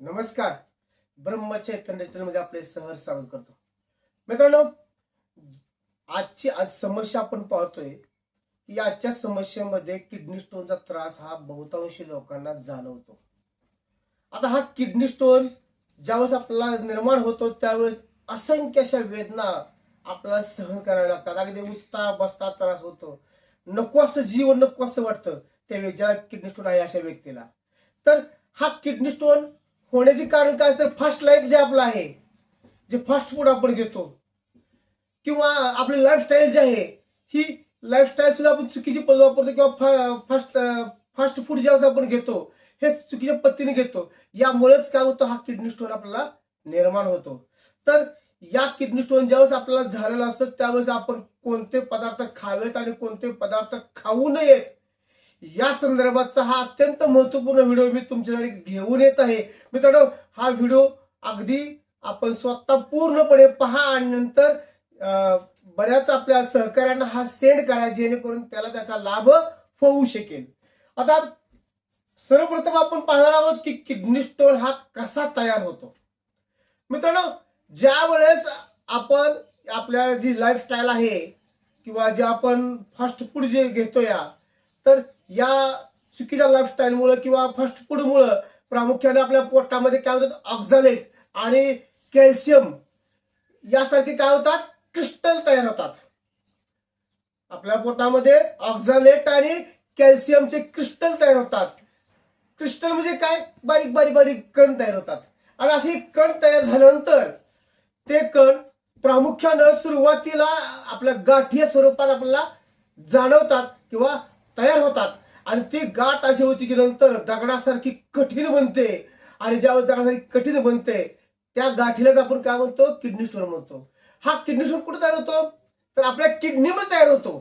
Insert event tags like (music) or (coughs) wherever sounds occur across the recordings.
नमस्कार. ब्रह्मचैतन्यमध्ये आपले सहर स्वागत करतो. मित्रांनो आजची आज समस्या आपण पाहतोय की आजच्या समस्येमध्ये किडनी स्टोनचा त्रास हा बहुतांशी लोकांना जाणवतो. आता हा किडनी स्टोन ज्यावेळेस आपल्याला निर्माण होतो त्यावेळेस असंख्य अशा वेदना आपल्याला सहन कराव्या लागतात. अगदी उठता बसता त्रास होतो. नको असं जीवन नको असं वाटतं. त्या ज्याला किडनी स्टोन आहे अशा व्यक्तीला. तर हा किडनी स्टोन होण्याचे कारण काय तर फास्ट लाईफ जे आपलं आहे जे फास्ट फूड आपण घेतो किंवा आपली लाईफस्टाईल जी आहे ही लाईफस्टाईल सुद्धा आपण चुकीची पद्धत वापरतो किंवा फास्ट फास्ट फूड ज्यावेळेस आपण घेतो हे चुकीच्या पद्धतीने घेतो. यामुळेच काय होतं? हा किडनी स्टोन आपल्याला निर्माण होतो. तर या किडनी स्टोन ज्यावेळेस आपल्याला झालेला असतो त्यावेळेस आपण कोणते पदार्थ खावेत आणि कोणते पदार्थ खाऊ नयेत या संदर्भातचा हा अत्यंत महत्त्वपूर्ण व्हिडिओ मी तुमच्यासाठी घेऊन येत आहे. मित्रांनो हा व्हिडिओ अगदी आपण स्वतः पूर्णपणे पहा आणि नंतर बऱ्याच आपल्या सहकाऱ्यांना हा सेंड करा जेणेकरून त्याला त्याचा लाभ होऊ शकेल. आता सर्वप्रथम आपण पाहणार आहोत की किडनी स्टोन हा कसा तयार होतो. मित्रांनो ज्या वेळेस आपण आपल्या जी लाईफस्टाईल आहे किंवा जे आपण फास्ट फूड जे घेतो या तर या चुकीच्या लाईफस्टाईलमुळं किंवा फास्ट फूडमुळं प्रामुख्याने आपल्या पोटामध्ये काय होतात? ऑक्झालेट आणि कॅल्शियम यासारखे काय होतात? क्रिस्टल तयार होतात. आपल्या पोटामध्ये ऑक्झालेट आणि कॅल्शियमचे क्रिस्टल तयार होतात. क्रिस्टल म्हणजे काय? बारीक बारीक बारीक कण तयार होतात. आणि असे कण तयार झाल्यानंतर ते कण प्रामुख्यानं सुरुवातीला आपल्या गाठीय स्वरूपात आपल्याला जाणवतात किंवा तयार होतात. आणि ती गाठ अशी होती की नंतर दगडासारखी कठीण बनते. आणि ज्यावेळेस दगडासारखी कठीण बनते त्या गाठीलाच आपण काय म्हणतो? किडनी स्टोन म्हणतो. हा किडनी स्टोन कुठे तयार होतो? तर आपल्या किडनीमध्ये तयार होतो.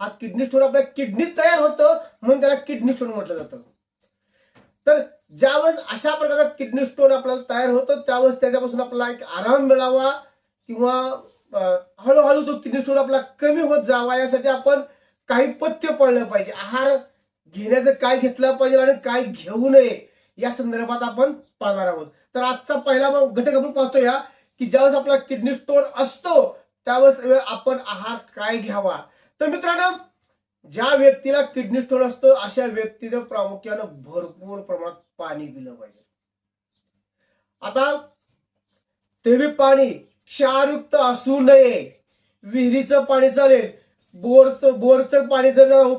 हा किडनी स्टोन आपल्या किडनीत तयार होतो म्हणून त्याला किडनी स्टोन म्हटलं जातं. तर ज्यावेळेस अशा प्रकारचा किडनी स्टोन आपल्याला तयार होतो त्यावेळेस त्याच्यापासून आपल्याला एक आराम मिळावा किंवा हळूहळू तो किडनी स्टोन आपला कमी होत जावा यासाठी आपण काही पथ्य पडलं पाहिजे. आहार घेण्याचं काय घेतलं पाहिजे आणि काय घेऊ नये या संदर्भात आपण पाहणार आहोत. तर आजचा पहिला घटक आपण पाहतो या की ज्यावेळेस आपला किडनी स्टोन असतो त्यावेळेस आपण आहार काय घ्यावा? तर मित्रांनो ज्या व्यक्तीला किडनी स्टोन असतो अशा व्यक्तीनं प्रामुख्यानं भरपूर प्रमाणात पाणी पिलं पाहिजे. आता ते बी पाणी क्षारयुक्त असू नये. विहिरीचं पाणी चालेल बोरचं बोरचं पाणी जर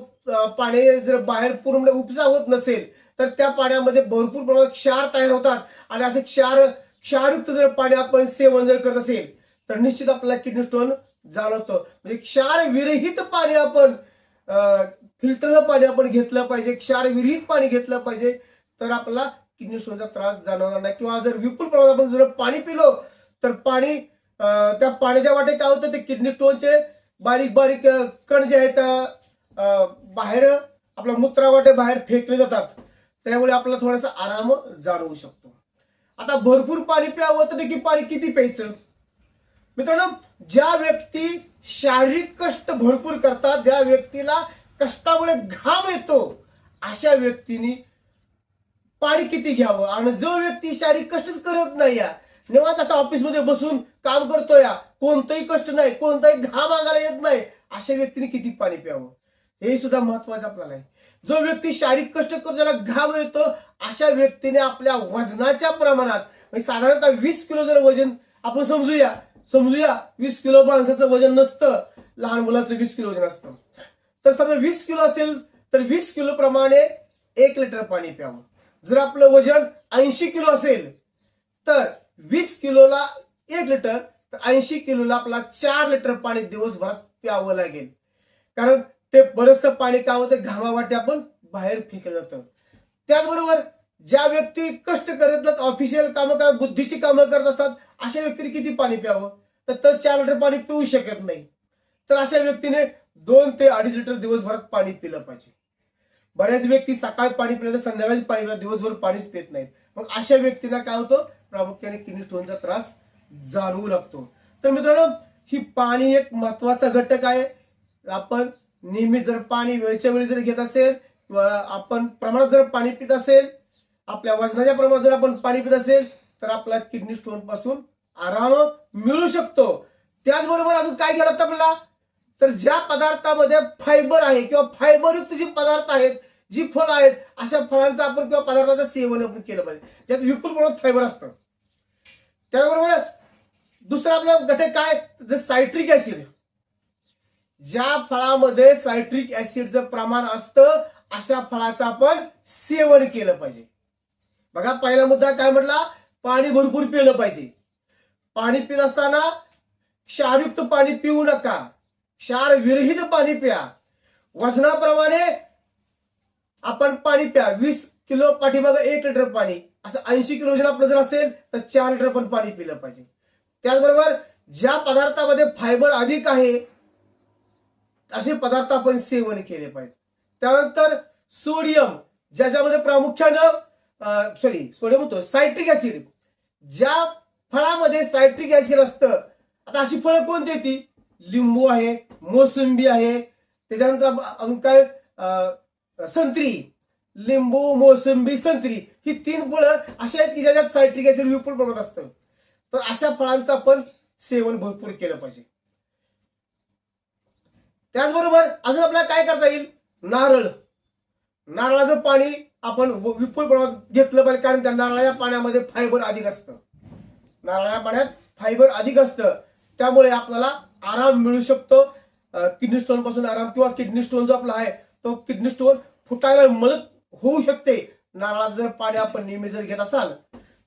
पाणी जर बाहेर पूर्ण उपसा होत नसेल तर त्या पाण्यामध्ये भरपूर प्रमाणात क्षार तयार होतात. आणि असे क्षार क्षारयुक्त जर पाणी आपण सेवन जर करत असेल तर निश्चित आपल्याला किडनी स्टोन जाणवतो. म्हणजे क्षार विरहित पाणी आपण फिल्टरचं पाणी आपण घेतलं पाहिजे क्षार विरहित पाणी घेतलं पाहिजे तर आपला किडनी स्टोनचा त्रास जाणवणार नाही. किंवा जर विपुल प्रमाणात आपण जर पाणी पिलो तर पाणी त्या पाण्याच्या वाटे काय होतं ते किडनी स्टोनचे बारीक बारीक कण जे आहेत बाहेर आपला मूत्रावाटे बाहेर फेकले जातात. त्यामुळे आपला थोडासा आराम जाणवू शकतो. आता भरपूर पाणी प्यावं तर की पाणी किती प्यायचं? मित्रांनो ज्या व्यक्ती शारीरिक कष्ट भरपूर करतात ज्या व्यक्तीला कष्टामुळे घाम येतो अशा व्यक्तीने पाणी किती घ्यावं? आणि जो व्यक्ती शारीरिक कष्टच करत नाही निवांत असा ऑफिसमध्ये बसून काम करतो या कोणतंही कष्ट नाही कोणताही घाम अंगाला येत नाही. अशा व्यक्तीने किती पाणी प्यावं? हे सुद्धा महत्वाचं आपल्याला आहे. जो व्यक्ती शारीरिक कष्ट करतो ज्याला घाम येतो अशा व्यक्तीने आपल्या वजनाच्या प्रमाणात म्हणजे साधारणतः वीस किलो जर वजन आपण समजूया समजूया वीस किलो माणसाचं वजन नसतं. लहान मुलाचं वीस किलो वजन असतं. तर समजा वीस किलो असेल तर वीस किलो प्रमाणे एक लिटर पाणी प्यावं. जर आपलं वजन ऐंशी किलो असेल तर वीस किलोला एक लिटर तर ऐंशी किलोला आपला चार लिटर पाणी दिवसभरात प्यावं लागेल. कारण ते बरंचसं पाणी काय होतं घामावाटे आपण बाहेर फेकलं जातं. त्याचबरोबर ज्या व्यक्ती कष्ट करत ऑफिशियल कामं करत बुद्धीची कामं करत असतात अशा व्यक्तीने किती पाणी प्यावं? तर तर चार लिटर पाणी पिऊ शकत नाही. तर अशा व्यक्तीने दोन ते अडीच लिटर दिवसभरात पाणी पिलं पाहिजे. बऱ्याच व्यक्ती सकाळी पाणी पिलं तर संध्याकाळी पाणी पिलं दिवसभर पाणीच पित नाहीत. मग अशा व्यक्तीला काय होतं? प्रामुख्याने किडनी स्टोनचा त्रास जाणवू लागतो. तर मित्रांनो ही पाणी एक महत्त्वाचा घटक आहे. आपण नेहमी जर पाणी वेळच्या वेळी जर घेत असेल किंवा आपण प्रमाणात जर पाणी पित असेल आपल्या वजनाच्या प्रमाणात जर आपण पाणी पित असेल तर आपला किडनी स्टोनपासून आराम मिळू शकतो. त्याचबरोबर अजून काय केलं लागतं आपल्याला? तर ज्या पदार्थामध्ये फायबर आहे किंवा फायबरयुक्त जी पदार्थ आहेत जी फळं आहेत अशा फळांचं आपण किंवा पदार्थाचं सेवन आपण केलं पाहिजे. ज्यात विपुल प्रमाणात फायबर असतं. त्याचबरोबर दुसरं आपलं घटक काय? सायट्रिक ऍसिड ज्या फळामध्ये सायट्रिक ऍसिडचं प्रमाण असतं अशा फळाचं आपण सेवन केलं पाहिजे. बघा पहिला मुद्दा काय म्हटला? पाणी भरपूर पिलं पाहिजे. पाणी पित असताना क्षारयुक्त पाणी पिऊ नका. क्षार विरहित पाणी प्या. वजनाप्रमाणे आपण पाणी प्या. वीस किलो पाठीमागं एक लिटर पाणी. असं ऐंशी किलो जर आपलं जर असेल तर चार लिटर पण पाणी पिलं पाहिजे. त्याचबरोबर ज्या पदार्थामध्ये फायबर अधिक आहे असे पदार्थ आपण सेवन केले पाहिजे. त्यानंतर सोडियम ज्याच्यामध्ये प्रामुख्यानं सॉरी सोडियम होतो सायट्रिक ऍसिड ज्या फळामध्ये सायट्रिक ऍसिड असतं आता अशी फळं कोणती येते लिंबू आहे मोसंबी आहे. त्याच्यानंतर अजून काय संत्री. लिंबू मोसंबी संत्री. ही तीन फळं अशी आहेत की ज्याच्यात सायट्रिक ऍसिड विपुल प्रमाणात असतं. तर अशा फळांचं आपण सेवन भरपूर केलं पाहिजे. त्याचबरोबर अजून आपल्याला काय करता येईल? नारळ. नारळाचं पाणी आपण विपुल प्रमाणात घेतलं पाहिजे कारण त्या नारळाच्या पाण्यामध्ये फायबर अधिक असतं. नारळाच्या पाण्यात फायबर अधिक असतं. त्यामुळे आपल्याला आराम मिळू शकतो. किडनी स्टोनपासून आराम किंवा किडनी स्टोन जो आपला आहे तो किडनी स्टोन फुटायला मदत होऊ शकते. नारळाचं जर पाणी आपण नेहमी जर घेत असाल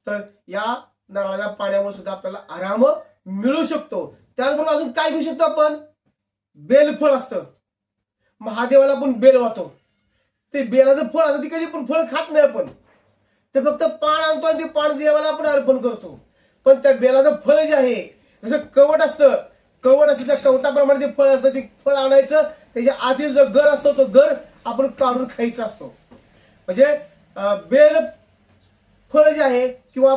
तर या नारळाच्या पाण्यामुळे सुद्धा आपल्याला आराम मिळू शकतो. त्याचबरोबर अजून काय घेऊ शकतो आपण? बेलफळ असतं. महादेवाला आपण बेल वाहतो. ते बेलाचं फळ असतं ते कधी पण फळ खात नाही आपण. ते फक्त पान आणतो आणि ते पान देवाला आपण अर्पण करतो. पण त्या बेलाचं फळ जे आहे जसं कवट असतं कवट असतं त्या कवटाप्रमाणे ते फळ असतं ते फळ आणायचं. त्याच्या आतील जो गर असतो तो गर आपण काढून खायचा असतो. म्हणजे बेल फळ जे आहे किंवा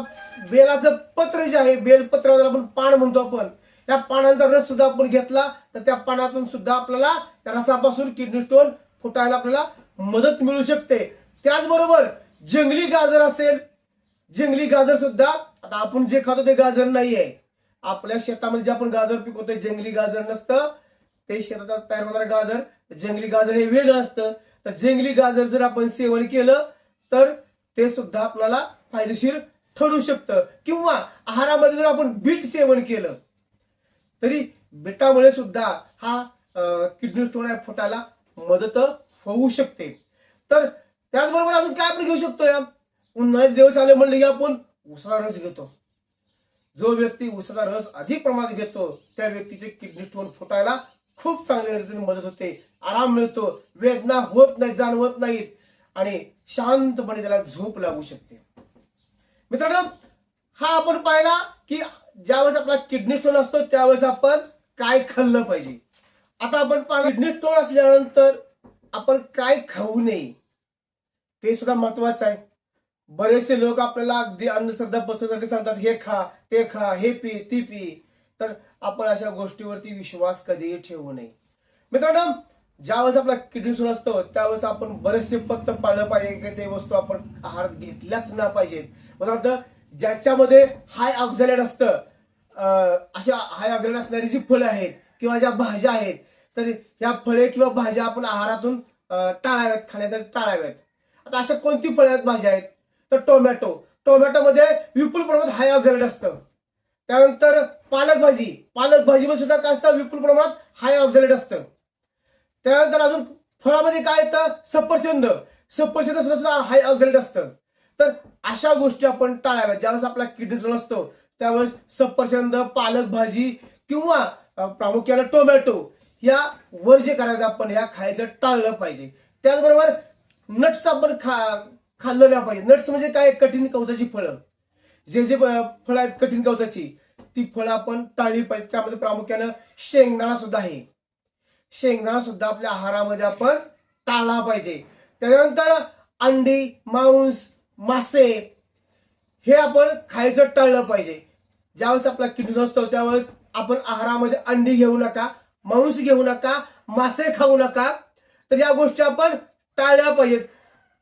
बेलाचं पत्र जे आहे बेलपत्राला आपण पान म्हणतो आपण त्या पानांचा रस सुद्धा आपण घेतला तर त्या पानातून सुद्धा आपल्याला त्या रसापासून किडनी स्टोन फुटायला आपल्याला मदत मिळू शकते. त्याचबरोबर जंगली गाजर असेल जंगली गाजर सुद्धा आता आपण जे खातो ते गाजर नाहीये. आपल्या शेतामध्ये जे आपण गाजर पिकवतोय जंगली गाजर नसतं. ते शेतात तयार होणारं गाजर जंगली गाजर हे वेगळं असतं. तर जंगली गाजर जर आपण सेवन केलं तर ते सुद्धा आपल्याला फायदेशीर ठरू शकतं. किंवा आहारामध्ये जर आपण बीट सेवन केलं तरी बीटामुळे सुद्धा हा किडनी स्टोन आहे फुटायला मदत होऊ शकते. तर त्याचबरोबर अजून काय आपण घेऊ शकतो या? उन्हाळ्याचे दिवस आले म्हणले की आपण उसाचा रस घेतो. जो व्यक्ती उसाचा रस अधिक प्रमाणात घेतो त्या व्यक्तीचे किडनी स्टोन फुटायला खूप चांगल्या रीतीने मदत होते. आराम मिळतो. वेदना होत नाही जाणवत नाहीत. आणि शांतपणे त्याला झोप लागू शकते. मित्रांनो हा आपण पाहिला की ज्यावेळेस आपला किडनी स्टोन असतो त्यावेळेस आपण काय खाल्लं पाहिजे. आता आपण पाहिलं किडनी स्टोन असल्यानंतर आपण काय खाऊ नये ते सुद्धा महत्वाचं आहे. बरेचसे लोक आपल्याला अगदी अंधश्रद्धा बसवण्यासाठी सांगतात हे खा ते खा हे पी ती पी. तर आपण अशा गोष्टीवरती विश्वास कधीही ठेवू नये. मित्रांनो ज्यावेळेस आपला किडनी स्टोन असतो त्यावेळेस आपण बरेचसे पत्त पाळलं पाहिजे की ते वस्तू आपण आहारात घेतल्याच ना पाहिजेत. उदाहरणार्थ ज्याच्यामध्ये हाय ऑक्झालेट असतं अशा हाय ऑक्झालेट असणारी जी फळं आहेत किंवा ज्या भाज्या आहेत तर ह्या फळे किंवा भाज्या आपण आहारातून टाळाव्यात खाण्यासाठी टाळाव्यात. आता अशा कोणती फळे आहेत भाज्या आहेत? तर टोमॅटो. टोमॅटोमध्ये विपुल प्रमाणात हाय ऑक्झालेट असतं. त्यानंतर पालक भाजी पालक भाजीमध्ये सुद्धा काय असतं? विपुल प्रमाणात हाय ऑक्झालेट असतं. त्यानंतर अजून फळामध्ये काय येतं? सफरचंद. सफरचंद सुद्धा हाय ऑक्झालेट असतं. तर अशा गोष्टी आपण टाळाव्या ज्यावेळेस आपला किडनी स्टोन असतो त्यावेळेस सफरचंद पालक भाजी किंवा प्रामुख्यानं प्रामुख्याने टोमॅटो या वर्ज्य करायचं आपण ह्या खायचं टाळलं पाहिजे. त्याचबरोबर नट्स आपण खा खाल्लं नाही पाहिजे. नट्स म्हणजे काय? कठीण कवचाची फळं. जे जे फळं आहेत कठीण कवचाची ती फळं आपण टाळली पाहिजे त्यामध्ये प्रामुख्यानं शेंगदाणा सुद्धा आहे. शेंगदाणा सुद्धा आपल्या आहारामध्ये आपण टाळला पाहिजे. त्यानंतर अंडी मांस मासे हे आपण खायचं टाळलं पाहिजे. ज्यावेळेस आपला किडनी असतो त्यावेळेस आपण आहारामध्ये अंडी घेऊ नका मांस घेऊ नका मासे खाऊ नका. तर या गोष्टी आपण टाळल्या पाहिजेत.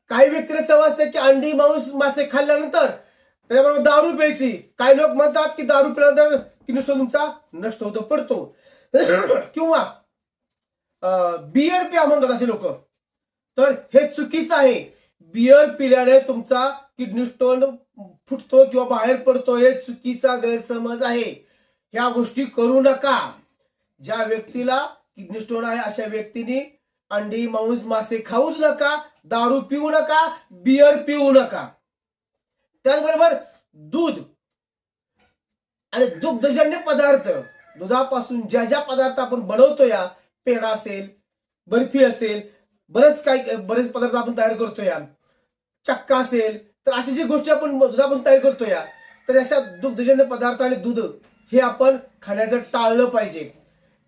काही व्यक्तीला सवय असते की अंडी मांस मासे खाल्ल्यानंतर त्याच्याबरोबर दारू प्यायची. काही लोक म्हणतात की दारू पिल्यानंतर किडनी तुमचा नष्ट होतो पडतो. (coughs) किंवा बियर प्या म्हणतात असे लोक. तर हे चुकीचं आहे. बियर पिल्याने तुमचा किडनी स्टोन फुटतो किंवा बाहेर पडतो हे चुकीचा गैरसमज आहे. ह्या गोष्टी करू नका. ज्या व्यक्तीला किडनी स्टोन आहे अशा व्यक्तीने अंडी मांस मासे खाऊच नका दारू पिऊ नका बियर पिऊ नका. त्याचबरोबर दूध आणि दुग्धजन्य पदार्थ. दुधापासून ज्या ज्या पदार्थ आपण बनवतो या पेढा असेल बर्फी असेल बरेच काही बरेच पदार्थ आपण तयार करतो या चक्का असेल तर अशी जी गोष्टी आपण दुधापासून तयार करतो या तर अशा दुग्धजन्य पदार्थ आणि दूध हे आपण खाण्याचं टाळलं पाहिजे.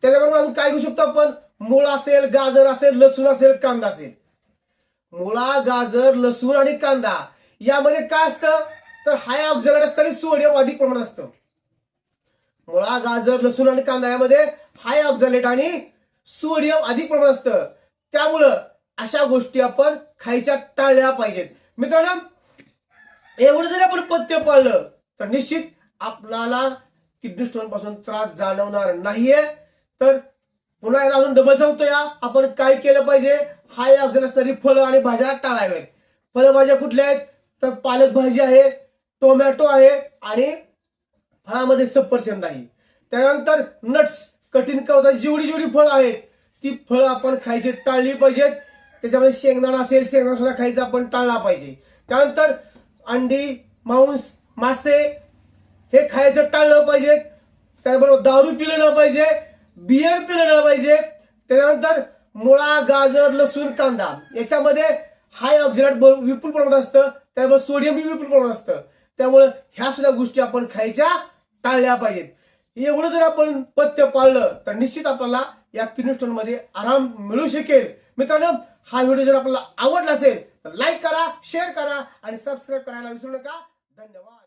त्याच्याबरोबर अजून काय घेऊ शकतो आपण? मुळा असेल गाजर असेल लसूण असेल कांदा असेल. मुळा गाजर लसूण आणि कांदा यामध्ये काय असतं? तर हाय ऑक्झिलेट असतं आणि सोडियम अधिक प्रमाणात असतं. मुळा गाजर लसूण आणि कांदा यामध्ये हाय ऑक्झालेट आणि सोडियम अधिक प्रमाणात असतं. त्यामुळं अशा गोष्टी आपण खायच्या टाळल्या पाहिजेत. मित्रांनो एवढं जरी आपण पथ्य पाळलं तर निश्चित आपल्याला किडनी स्टोनपासून त्रास जाणवणार नाहीये. तर पुन्हा एकदा अजून डबल सांगतो या आपण काय केलं पाहिजे? हाय ऑक्झाईड असणारी फळं आणि भाज्या टाळाव्यात. फळभाज्या कुठल्या आहेत? तर पालक भाजी आहे टोमॅटो आहे आणि फळामध्ये सफरचंद आहे. त्यानंतर नट्स कठीण कवचा जेवढी जेवढी फळं आहेत ती फळं आपण खायची टाळली पाहिजेत. त्याच्यामध्ये शेंगदाणा असेल शेंगदाणा सुद्धा खायचा आपण टाळला पाहिजे. त्यानंतर अंडी मांस मासे हे खायचं टाळलं पाहिजे. त्याबरोबर दारू पिलं न पाहिजे बियर पिलं न पाहिजे. त्याच्यानंतर मुळा गाजर लसूण कांदा याच्यामध्ये हाय ऑक्झिडेंट विपुल प्रमाणात असतं. त्याबरोबर सोडियम विपुल प्रमाणात असतं. त्यामुळं ह्या सुद्धा गोष्टी आपण खायच्या टाळल्या पाहिजेत. एवढं जर आपण पथ्य पाळलं तर निश्चित आपल्याला या किडनी मध्ये आराम मिळू शकेल. मित्रांनो हा व्हिडिओ जर आपल्याला आवडला असेल तर लाईक करा शेअर करा आणि सबस्क्राईब करायला विसरू नका. धन्यवाद.